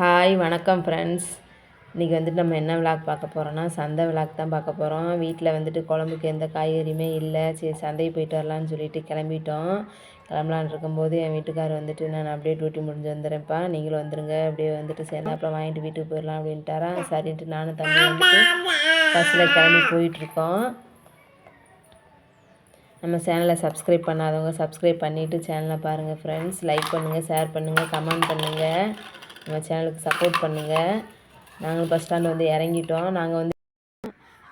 Hi வணக்கம் friends இன்றைக்கி வந்துட்டு நம்ம என்ன விளாக் பார்க்க போகிறோன்னா சந்தை விளாக் தான் பார்க்க போகிறோம் வீட்டில் வந்துட்டு குழம்புக்கு எந்த காய்கறியுமே இல்லை. சரி சந்தைக்கு போயிட்டு வரலான்னு சொல்லிட்டு கிளம்பிட்டோம். கிளம்பலான் இருக்கும்போது என் வீட்டுக்கார் வந்துட்டு நான் அப்படியே டியூட்டி முடிஞ்சு வந்துடுறேன்ப்பா. நீங்களும் வந்துடுங்க அப்படியே வந்துட்டு சேர்ந்தாப்புல வாங்கிட்டு வீட்டுக்கு போயிடலாம் அப்படின்ட்டாரா சரின்ட்டு நானும் தம்பி வந்துட்டு பஸ்ஸில் கிளம்பி போயிட்டுருக்கோம் நம்ம சேனலை சப்ஸ்கிரைப் பண்ணாதவங்க சப்ஸ்கிரைப் பண்ணிவிட்டு சேனலை பாருங்கள் ஃப்ரெண்ட்ஸ் லைக் பண்ணுங்கள் ஷேர் பண்ணுங்கள் கமெண்ட் பண்ணுங்கள் நம்ம சேனலுக்கு சப்போர்ட் பண்ணுங்கள் நாங்கள் பஸ் ஸ்டாண்டு வந்து இறங்கிட்டோம். நாங்கள் வந்து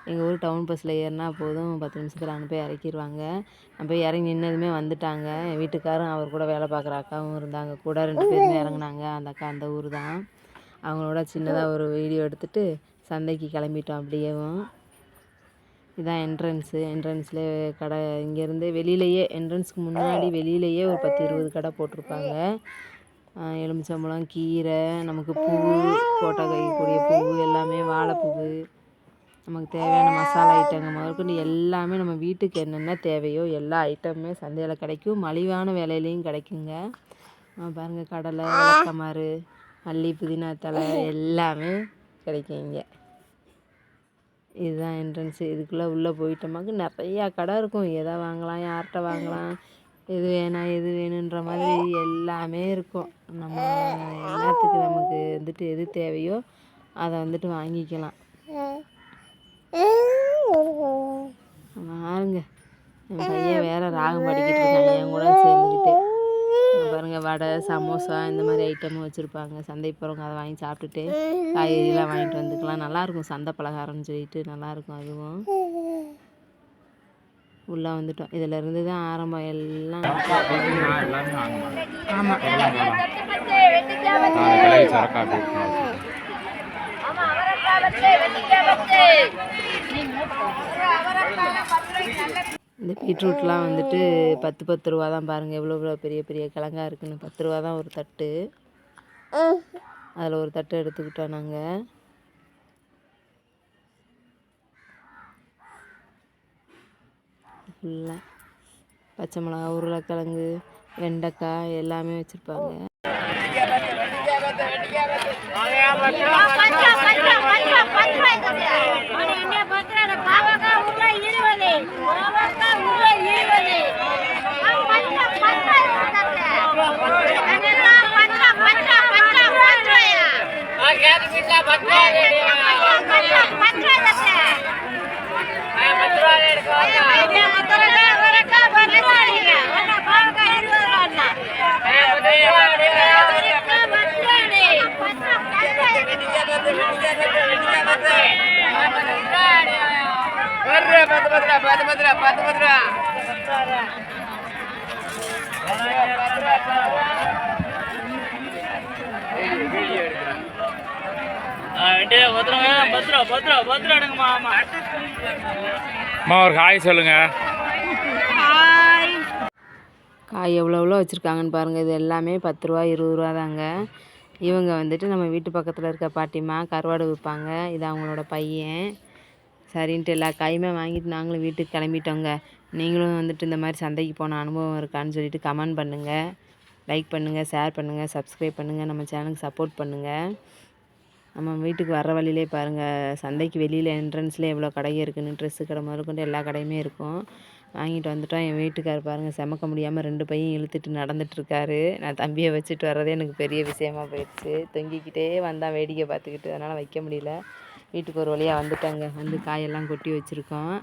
எங்கள் ஊர் டவுன் பஸ்ஸில் ஏறினா போதும். பத்து நிமிஷத்தில் அனுப்பி இறக்கிடுவாங்க நான் போய் இறங்கி நின்னதுமே வந்துட்டாங்க. என் வீட்டுக்காரும் அவர் கூட வேலை பார்க்குற அக்காவும் இருந்தாங்க. கூட ரெண்டு பேருமே இறங்குனாங்க. அந்த அக்கா அந்த ஊர் தான். அவங்களோட சின்னதாக ஒரு வீடியோ எடுத்துகிட்டு சந்தைக்கு கிளம்பிட்டோம் அப்படியேவும். இதான் என்ட்ரன்ஸு என்ட்ரன்ஸில் கடை இங்கேருந்து வெளியிலேயே என்ட்ரன்ஸ்க்கு முன்னாடி வெளியிலேயே ஒரு பத்து இருபது கடை போட்டிருப்பாங்க. எலுமிச்சம்பழம் கீரை நமக்கு பூ போட்டோ கைக்கூடிய பூ எல்லாமே வாழைப்பூ நமக்கு தேவையான மசாலா ஐட்டங்கள் முதற்கொண்டு எல்லாமே நம்ம வீட்டுக்கு என்னென்ன தேவையோ எல்லா ஐட்டமுமே சந்தையில் கிடைக்கும். மலிவான விலையிலையும் கிடைக்குங்க. பாருங்கள் கடலை விளக்கமாறு மல்லி புதினா தலை எல்லாமே கிடைக்கும் இங்கே இதுதான் என்ட்ரன்ஸு இதுக்குள்ளே உள்ளே போயிட்டோமாக்கு நிறையா கடை இருக்கும். எதை வாங்கலாம் யார்கிட்ட வாங்கலாம் எது வேணாம் எது வேணுன்ற மாதிரி எல்லாமே இருக்கும். நம்ம எல்லாத்துக்கு நமக்கு வந்துட்டு எது தேவையோ அதை வந்துட்டு வாங்கிக்கலாம். பாருங்க. என் பையன் வேறு ராகம் படிக்கிட்டு இருக்கான். என் கூட சேர்ந்துக்கிட்டு. பாருங்கள் வடை சமோசா இந்த மாதிரி ஐட்டமும் வச்சுருப்பாங்க. சந்தை போகிறவங்க அதை வாங்கி சாப்பிட்டுட்டு காய்கறிலாம் வாங்கிட்டு வந்துக்கலாம். நல்லாயிருக்கும் சந்தை பலகாரம்னு சொல்லிட்டு நல்லாயிருக்கும் அதுவும். உள்ளே வந்துட்டோம். இதில் இருந்து தான் ஆரம்பம். எல்லாம் ஆமாம் இந்த பீட்ரூட்லாம் வந்துட்டு பத்து பத்து ரூபா தான் பாருங்கள் எவ்வளோ எவ்வளோ பெரிய பெரிய கிழங்கா இருக்குன்னு. பத்து ரூபா தான் ஒரு தட்டு. அதில் ஒரு தட்டு எடுத்துக்கிட்டோம் நாங்கள் ஃபுல்லாக பச்சை மிளகா உருளைக்கிழங்கு வெண்டைக்காய் எல்லாமே வச்சுருப்பாங்க பத்து பத்து ரூபா பத்து பத்து ரூபா பத்து ரூபா ஒரு காய் சொல்லுங்க. காய் எவ்வளோ எவ்வளோ வச்சுருக்காங்கன்னு பாருங்கள் இது எல்லாமே பத்து ரூபா இருபது ரூபா தாங்க. இவங்க வந்துட்டு நம்ம வீட்டு பக்கத்தில் இருக்க பாட்டிமா கருவாடு விற்பாங்க. இது அவங்களோட பையன். சரின்ட்டு எல்லா காயுமே வாங்கிட்டு நாங்களும் வீட்டுக்கு கிளம்பிட்டோங்க. நீங்களும் வந்துட்டு இந்த மாதிரி சந்தைக்கு போன அனுபவம் இருக்கான்னு சொல்லிட்டு கமெண்ட் பண்ணுங்கள் லைக் பண்ணுங்கள் ஷேர் பண்ணுங்கள் சப்ஸ்கிரைப் பண்ணுங்கள் நம்ம சேனலுக்கு சப்போர்ட் பண்ணுங்கள் நம்ம வீட்டுக்கு வர வழியிலே பாருங்கள் சந்தைக்கு வெளியில் என்ட்ரன்ஸில் எவ்வளோ கடை இருக்குதுன்னு ட்ரெஸ்ஸு கடை முதற்கொண்டு எல்லா கடையுமே இருக்கும். வாங்கிட்டு வந்துட்டோம். என் வீட்டுக்கார் பாருங்கள் செமக்க முடியாமல் ரெண்டு பையன் இழுத்துட்டு நடந்துட்டுருக்காரு நான் தம்பியை வச்சுட்டு வர்றதே எனக்கு பெரிய விஷயமா போயிடுச்சு. தொங்கிக்கிட்டே வந்தான் வேடிக்கை பார்த்துக்கிட்டு அதனால் வைக்க முடியல. வீட்டுக்கு ஒரு வழியாக வந்துட்டாங்க. வந்து காயெல்லாம் கொட்டி வச்சுருக்கோம்.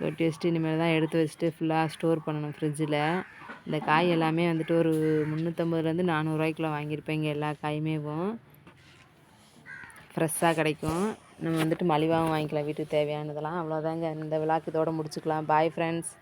கொட்டி வச்சுட்டு இனிமேல் தான் எடுத்து வச்சுட்டு ஃபுல்லாக ஸ்டோர் பண்ணணும் ஃப்ரிட்ஜில் இந்த காய் எல்லாமே வந்துட்டு ஒரு முந்நூற்றம்பதுலேருந்து நானூறுரூவாய்க்குள்ளே வாங்கியிருப்பேன். இங்கே எல்லா காயுமேவும். ஃப்ரெஷ்ஷாக கிடைக்கும். நம்ம வந்துட்டு மலிவாகவும் வாங்கிக்கலாம். வீட்டுக்கு தேவையானதெல்லாம். அவ்வளோதாங்க இந்த விழாக்கு இதோட முடிச்சுக்கலாம். Bye friends